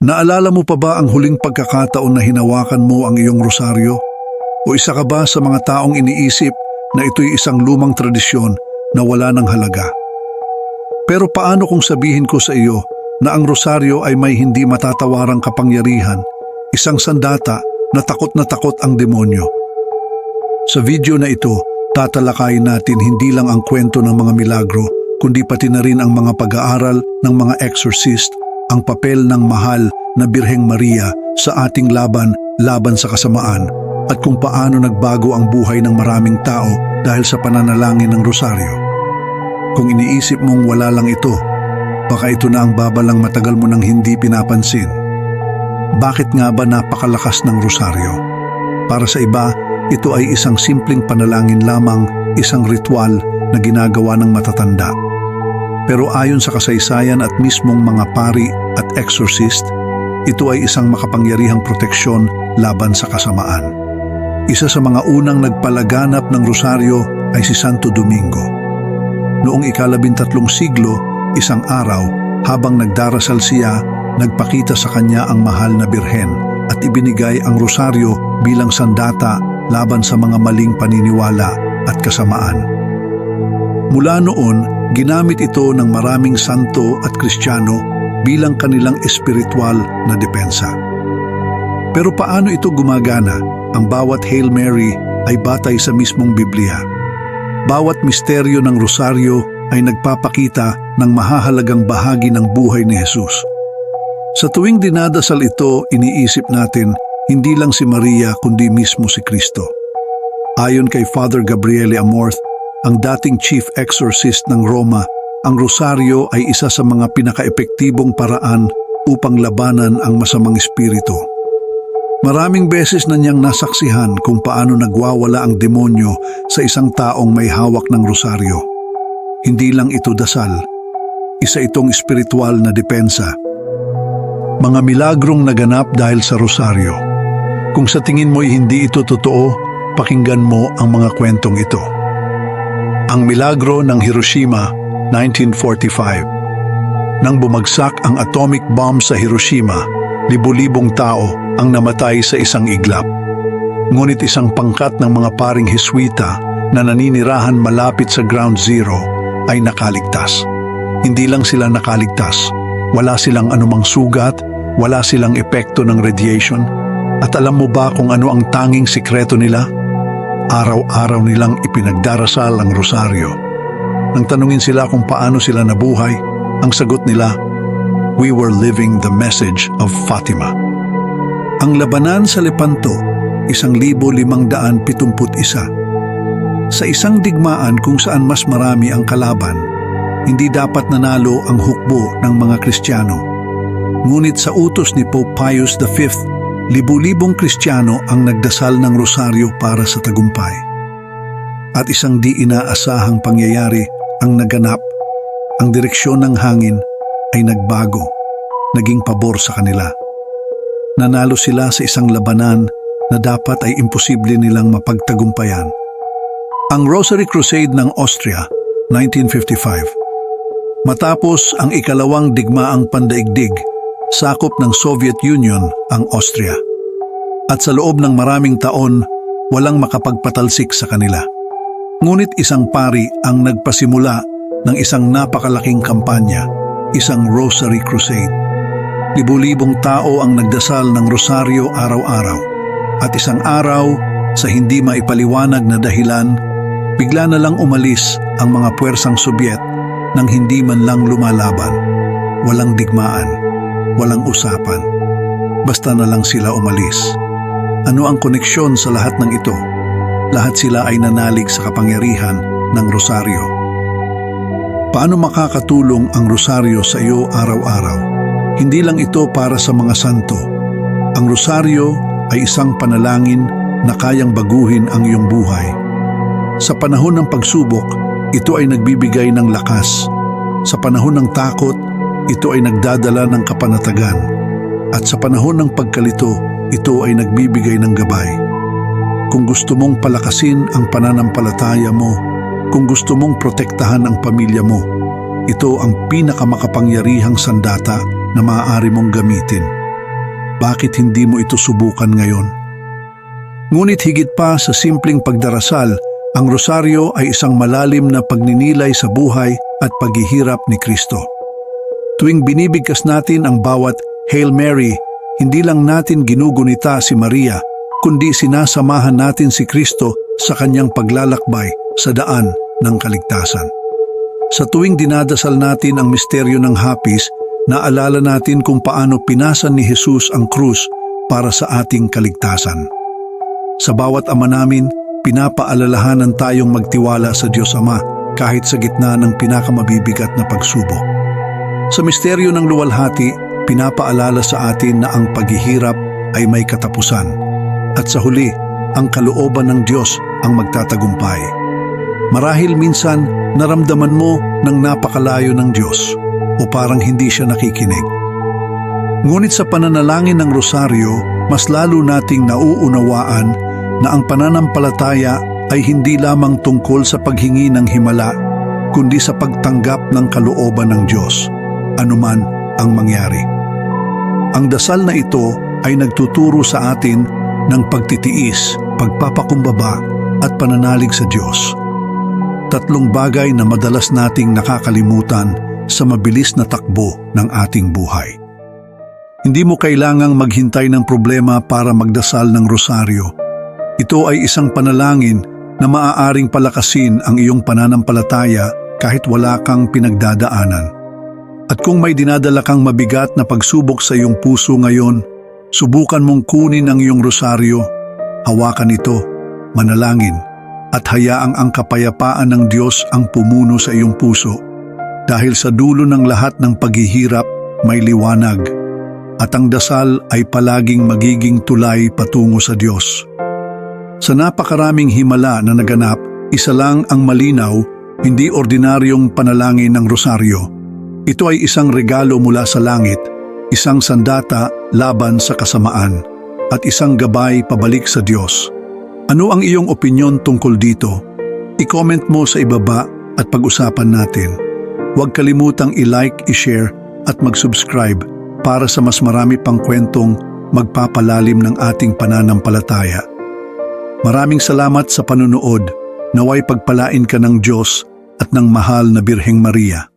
Naalala mo pa ba ang huling pagkakataon na hinawakan mo ang iyong rosaryo? O isa ka ba sa mga taong iniisip na ito'y isang lumang tradisyon na wala ng halaga? Pero paano kung sabihin ko sa iyo na ang rosaryo ay may hindi matatawarang kapangyarihan, isang sandata na takot na takot ang demonyo? Sa video na ito, tatalakayin natin hindi lang ang kwento ng mga milagro, kundi pati na rin ang mga pag-aaral ng mga exorcist, ang papel ng mahal na Birheng Maria sa ating laban laban sa kasamaan, at kung paano nagbago ang buhay ng maraming tao dahil sa pananalangin ng rosaryo. Kung iniisip mong wala lang ito, baka ito na ang babalang matagal mo nang hindi pinapansin. Bakit nga ba napakalakas ng rosaryo? Para sa iba, ito ay isang simpleng panalangin lamang, isang ritual na ginagawa ng matatanda. Pero ayon sa kasaysayan at mismong mga pari at exorcist, ito ay isang makapangyarihang proteksyon laban sa kasamaan. Isa sa mga unang nagpalaganap ng rosaryo ay si Santo Domingo. Noong ikalabintatlong siglo, isang araw, habang nagdarasal siya, nagpakita sa kanya ang mahal na birhen at ibinigay ang rosaryo bilang sandata laban sa mga maling paniniwala at kasamaan. Mula noon, ginamit ito ng maraming santo at kristyano bilang kanilang espiritual na depensa. Pero paano ito gumagana? Ang bawat Hail Mary ay batay sa mismong Biblia. Bawat misteryo ng rosaryo ay nagpapakita ng mahahalagang bahagi ng buhay ni Jesus. Sa tuwing dinadasal ito, iniisip natin hindi lang si Maria kundi mismo si Kristo. Ayon kay Father Gabriele Amorth, ang dating chief exorcist ng Roma, ang rosaryo ay isa sa mga pinakaepektibong paraan upang labanan ang masamang espiritu. Maraming beses na niyang nasaksihan kung paano nagwawala ang demonyo sa isang taong may hawak ng rosaryo. Hindi lang ito dasal, isa itong espiritual na depensa. Mga milagrong naganap dahil sa rosaryo. Kung sa tingin mo'y hindi ito totoo, pakinggan mo ang mga kwentong ito. Ang milagro ng Hiroshima, 1945. Nang bumagsak ang atomic bomb sa Hiroshima, libu-libong tao ang namatay sa isang iglap. Ngunit isang pangkat ng mga paring Hiswita na naninirahan malapit sa ground zero ay nakaligtas. Hindi lang sila nakaligtas, wala silang anumang sugat, wala silang epekto ng radiation, at alam mo ba kung ano ang tanging sikreto nila? Araw-araw nilang ipinagdarasal ang rosaryo. Nang tanungin sila kung paano sila nabuhay, ang sagot nila, We were living the message of Fatima. Ang labanan sa Lepanto, isang libo limang daan pitumput isa. Sa isang digmaan kung saan mas marami ang kalaban, hindi dapat nanalo ang hukbo ng mga Kristiyano. Ngunit sa utos ni Pope Pius V, libu-libong Kristiyano ang nagdasal ng rosaryo para sa tagumpay. At isang di inaasahang pangyayari ang naganap, ang direksyon ng hangin ay nagbago, naging pabor sa kanila. Nanalo sila sa isang labanan na dapat ay imposible nilang mapagtagumpayan. Ang Rosary Crusade ng Austria, 1955. Matapos ang ikalawang digmaang pandaigdig, sakop ng Soviet Union ang Austria. At sa loob ng maraming taon, walang makapagpatalsik sa kanila. Ngunit isang pari ang nagpasimula ng isang napakalaking kampanya, isang Rosary Crusade. Libu-libong tao ang nagdasal ng rosaryo araw-araw. At isang araw, sa hindi maipaliwanag na dahilan, bigla na lang umalis ang mga puwersang Sobyet nang hindi man lang lumalaban. Walang digmaan, walang usapan. Basta na lang sila umalis. Ano ang koneksyon sa lahat ng ito? Lahat sila ay nanalig sa kapangyarihan ng rosaryo. Paano makakatulong ang rosaryo sa iyo araw-araw? Hindi lang ito para sa mga santo. Ang rosaryo ay isang panalangin na kayang baguhin ang iyong buhay. Sa panahon ng pagsubok, ito ay nagbibigay ng lakas. Sa panahon ng takot, ito ay nagdadala ng kapanatagan. At sa panahon ng pagkalito, ito ay nagbibigay ng gabay. Kung gusto mong palakasin ang pananampalataya mo, kung gusto mong protektahan ang pamilya mo, ito ang pinakamakapangyarihang sandata na maaari mong gamitin. bakit hindi mo ito subukan ngayon? Ngunit higit pa sa simpleng pagdarasal, ang rosaryo ay isang malalim na pagninilay sa buhay at paghihirap ni Kristo. Tuwing binibigkas natin ang bawat Hail Mary, hindi lang natin ginugunita si Maria, kundi sinasamahan natin si Kristo sa kanyang paglalakbay sa daan ng kaligtasan. Sa tuwing dinadasal natin ang misteryo ng hapis, naalala natin kung paano pinasan ni Jesus ang krus para sa ating kaligtasan. Sa bawat ama namin, pinapaalalahanan tayong magtiwala sa Diyos Ama kahit sa gitna ng pinakamabibigat na pagsubok. Sa misteryo ng luwalhati, pinapaalala sa atin na ang paghihirap ay may katapusan. At sa huli, ang kalooban ng Diyos ang magtatagumpay. Marahil minsan naramdaman mo ng napakalayo ng Diyos o parang hindi siya nakikinig. Ngunit sa pananalangin ng rosaryo, mas lalo nating nauunawaan na ang pananampalataya ay hindi lamang tungkol sa paghingi ng himala, kundi sa pagtanggap ng kalooban ng Diyos, anuman ang mangyari. Ang dasal na ito ay nagtuturo sa atin ng pagtitiis, pagpapakumbaba at pananalig sa Diyos. Tatlong bagay na madalas nating nakakalimutan sa mabilis na takbo ng ating buhay. Hindi mo kailangang maghintay ng problema para magdasal ng rosaryo. Ito ay isang panalangin na maaaring palakasin ang iyong pananampalataya kahit wala kang pinagdadaanan. At kung may dinadala kang mabigat na pagsubok sa iyong puso ngayon, subukan mong kunin ang iyong rosaryo, hawakan ito, manalangin, at hayaang ang kapayapaan ng Diyos ang pumuno sa iyong puso. Dahil sa dulo ng lahat ng paghihirap, may liwanag, at ang dasal ay palaging magiging tulay patungo sa Diyos. Sa napakaraming himala na naganap, isa lang ang malinaw, hindi ordinaryong panalangin ng rosaryo. Ito ay isang regalo mula sa langit, isang sandata laban sa kasamaan, at isang gabay pabalik sa Diyos. Ano ang iyong opinyon tungkol dito? I-comment mo sa ibaba at pag-usapan natin. Huwag kalimutang i-like, i-share at mag-subscribe para sa mas marami pang kwentong magpapalalim ng ating pananampalataya. Maraming salamat sa panunood. Naway pagpalain ka ng Diyos at ng mahal na Birheng Maria.